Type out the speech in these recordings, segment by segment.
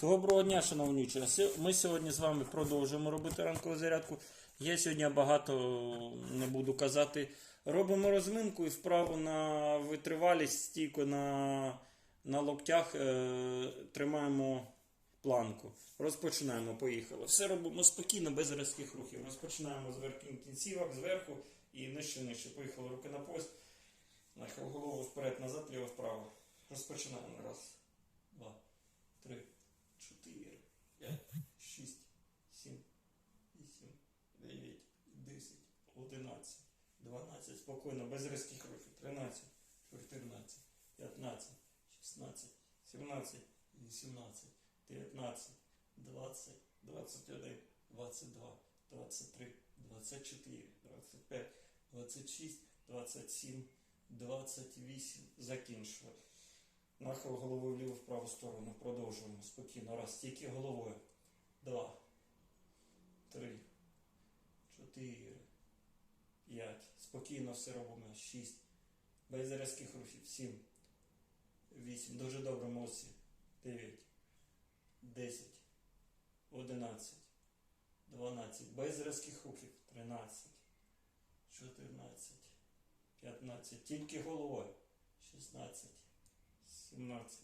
Доброго дня, шановні учні. Ми сьогодні з вами продовжуємо робити ранкову зарядку. Я сьогодні багато не буду казати. Робимо розминку і вправу на витривалість, стійко на, на локтях е, тримаємо планку. Розпочинаємо, поїхали. Все робимо спокійно, без різких рухів. Розпочинаємо з верхніх кінцівок, зверху і нижче нижче. Поїхали руки на. Нахил голову вперед, назад, ліво, вправо. Розпочинаємо. Раз, два, три, чотири, п'ять, шість, сім, вісім, дев'ять, десять, одинадцять, дванадцять. Спокійно, без різких рухів. Тринадцять, чотирнадцять, п'ятнадцять, шістнадцять, сімнадцять, вісімнадцять, дев'ятнадцять, двадцять, двадцять один, двадцять два, двадцять три, двадцять чотири, двадцять п'ять, двадцять шість, двадцять сім, двадцять вісім. Закінчили. Нахил головою вліво в праву сторону. Продовжуємо. Спокійно. Раз. Тільки головою. Два. Три. Чотири. П'ять. Спокійно все робимо. Шість. Без різких рухів. Сім. Вісім. Дуже добре. Молодці. Дев'ять. Десять. Одинадцять. Дванадцять. Без різких рухів. Тринадцять. Чотирнадцять. П'ятнадцять. Тільки головою. Шістнадцять. 17,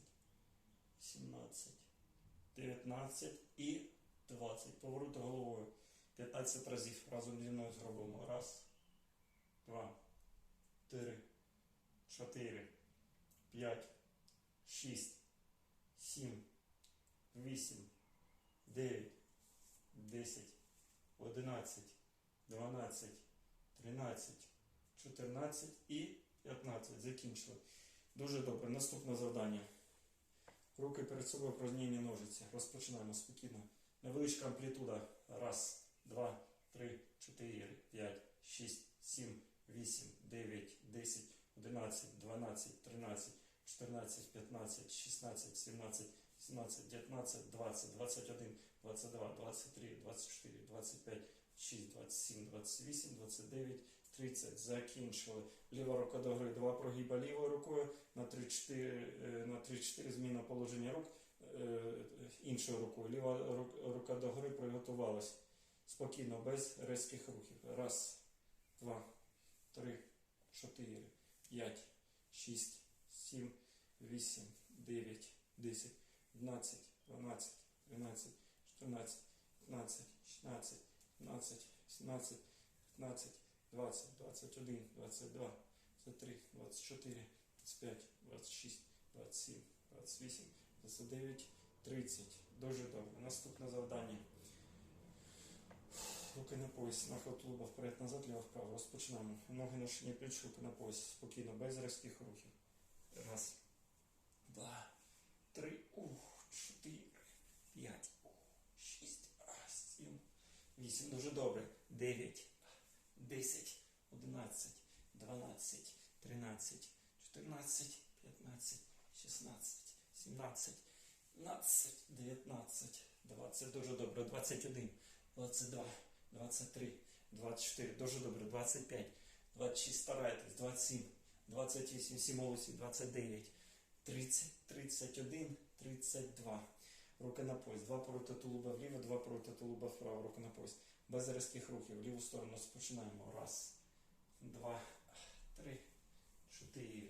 17, 19 і 20. Повороти головою. 15 разів. Разом зі мною зробимо. Раз, два, три, чотири, п'ять, шість, сім, вісім, дев'ять, десять, одинадцять, дванадцять, тринадцять, чотирнадцять і 15. Закінчили. Дуже добре. Наступне завдання. Руки перед собою прозмінні ножиці. Розпочинаємо спокійно. Невеличка амплітуда. Раз, два, три, чотири, п'ять, шість, сім, вісім, дев'ять, десять, одинадцять, дванадцять, тринадцять, чотирнадцять, п'ятнадцять, шістнадцять, сімнадцять, сімнадцять, дев'ятнадцять, двадцять, двадцять один, двадцять два, двадцять три, двадцять чотири, двадцять п'ять, шість, двадцять сім, двадцять вісім, двадцять дев'ять, 30. Закінчили. Ліва рука до гри. Два прогиба лівою рукою. На 3-4 е, на 3-4 зміна положення рук е, іншою рукою. Ліва ру- рука до гри приготувалась. Спокійно, без різких рухів. Раз, два, три, чотири, п'ять, шість, сім, вісім, дев'ять, десять, одинадцять, дванадцять, тринадцять, чотирнадцять, п'ятнадцять, шістнадцять, п'ятнадцять, сімнадцять, п'ятнадцять. 20, 21, 22, 23, 24, 25, 26, 27, 28, 29, 30. Дуже добре. Наступне завдання. Руки на пояс, нахил тулуба вперед, назад, ліво вправо. Розпочинаємо. Ноги на шині пліч, руки на пояс. Спокійно, без різких рухів. Раз, два, три, ух, чотири, п'ять, шість, сім, вісім. Дуже добре. Дев'ять. 10, 11, 12, 13, 14, 15, 16, 17, 17, 19, 20, дуже добре, 21, 22, 23, 24, дуже добре, 25, 26, старайтесь, 27, 28, всі молодці, 29, 30, 31, 32. Руки на пояс, два повороти тулуба вліво, два повороти тулуба вправо, руки на пояс. Без різких рухів. В ліву сторону спочинаємо. Раз, два, три, чотири,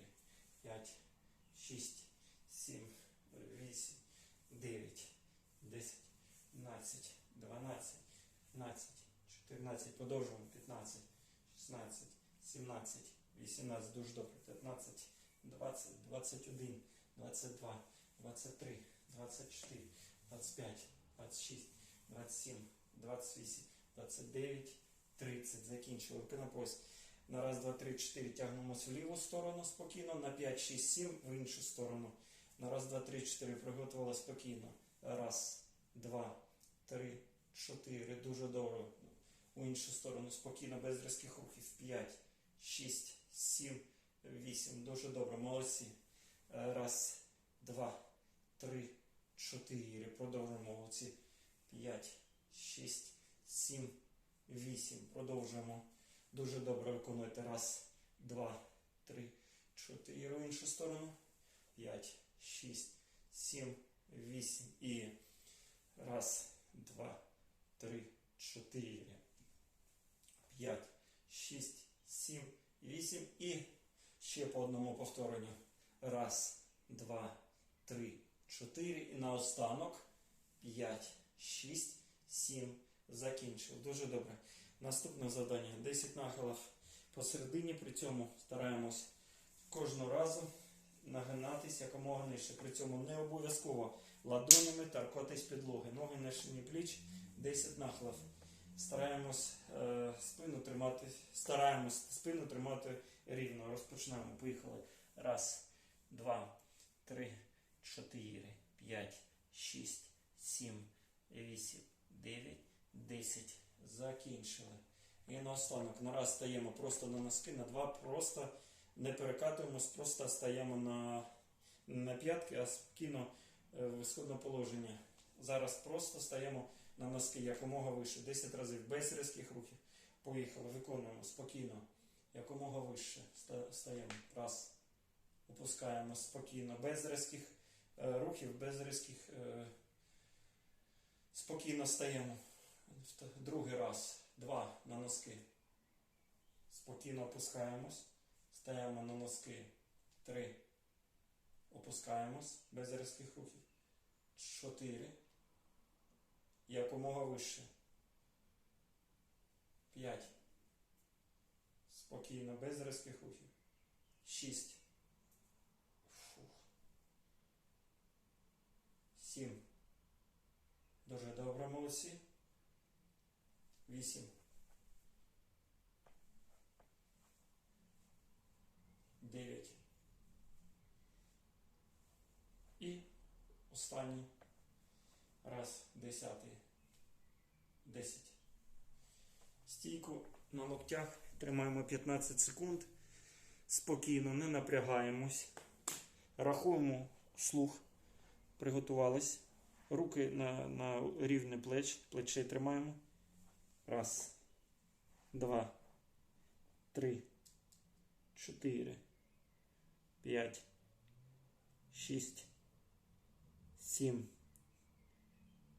п'ять, шість, сім, вісім, дев'ять, десять, одинадцять, дванадцять, п'ятнадцять, чотирнадцять. Продовжуємо. П'ятнадцять, шістнадцять, сімнадцять, вісімнадцять. Дуже добре. П'ятнадцять, двадцять, двадцять один, двадцять два, двадцять три, двадцять чотири, двадцять двадцять шість, двадцять двадцять вісім. 29, 30. Закінчили. Руки на раз, два, три, чотири тягнемося в ліву сторону спокійно. На 5, 6, 7 в іншу сторону. На раз, два, три, чотири. Приготували спокійно. Раз, два, три, чотири. Дуже добре. Іншу сторону спокійно, без різких рухів. 5, 6, 7, 8. Дуже добре. Молодці. Раз, два, три, чотири. Продовжуємо молодці. 5, 6, 7, 8. Продовжуємо. Дуже добре виконуєте. Раз, два, три, чотири. В іншу сторону. 5, 6, 7, 8. І Раз, два, три, чотири, п'ять, шість, сім, вісім. І ще по одному повторенню. Раз, два, три, чотири. І наостанок. П'ять, шість, сім. Закінчив. Дуже добре. Наступне завдання. 10 нахилів посередині. При цьому стараємось кожного разу нагинатись якомога нижче. При цьому не обов'язково ладонями торкатись підлоги. Ноги на шині пліч, 10 нахилів. Стараємось е, спину тримати, стараємось спину тримати рівно. Розпочнемо. Поїхали. Раз, два, три, чотири, п'ять, шість, сім, вісім, дев'ять, десять. Закінчили. І наостанок на раз стаємо просто на носки, на два просто не перекатуємось, просто стаємо на, на п'ятки, а спокійно е, в ісходне положення. Зараз просто стаємо на носки якомога вище, 10 разів, без різких рухів. Поїхали, виконуємо спокійно, якомога вище. Стаємо. Раз. Опускаємо спокійно, без різких е, рухів, без різких. Е, спокійно стаємо. Другий раз. Два на носки. Спокійно опускаємось. Стаємо на носки. Три. Опускаємось без різких рухів. Чотири. Якомога вище. П'ять. Спокійно, без різких рухів. Шість. Фух. Сім. Дуже добре, молодці. Вісім. Дев'ять. І останній раз десятий. Десять. Стійку на локтях тримаємо 15 секунд. Спокійно, не напрягаємось. Рахуємо слух. Приготувались. Руки на, на рівне плеч. Плечей тримаємо. Раз. Два. Три. Чотири. П'ять. Шість. Сім.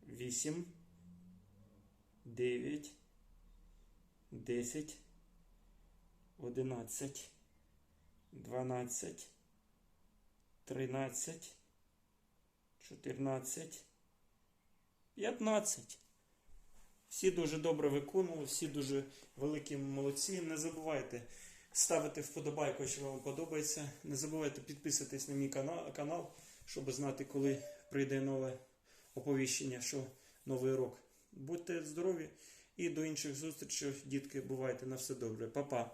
Вісім. Дев'ять. Десять. Одинадцять. Дванадцять. Тринадцять. Чотирнадцять. П'ятнадцять. Всі дуже добре виконували, всі дуже великі молодці. Не забувайте ставити вподобайку, якщо вам подобається. Не забувайте підписуватись на мій канал, щоб знати, коли прийде нове оповіщення, що новий урок. Будьте здорові і до інших зустрічей, дітки, бувайте на все добре. Па-па.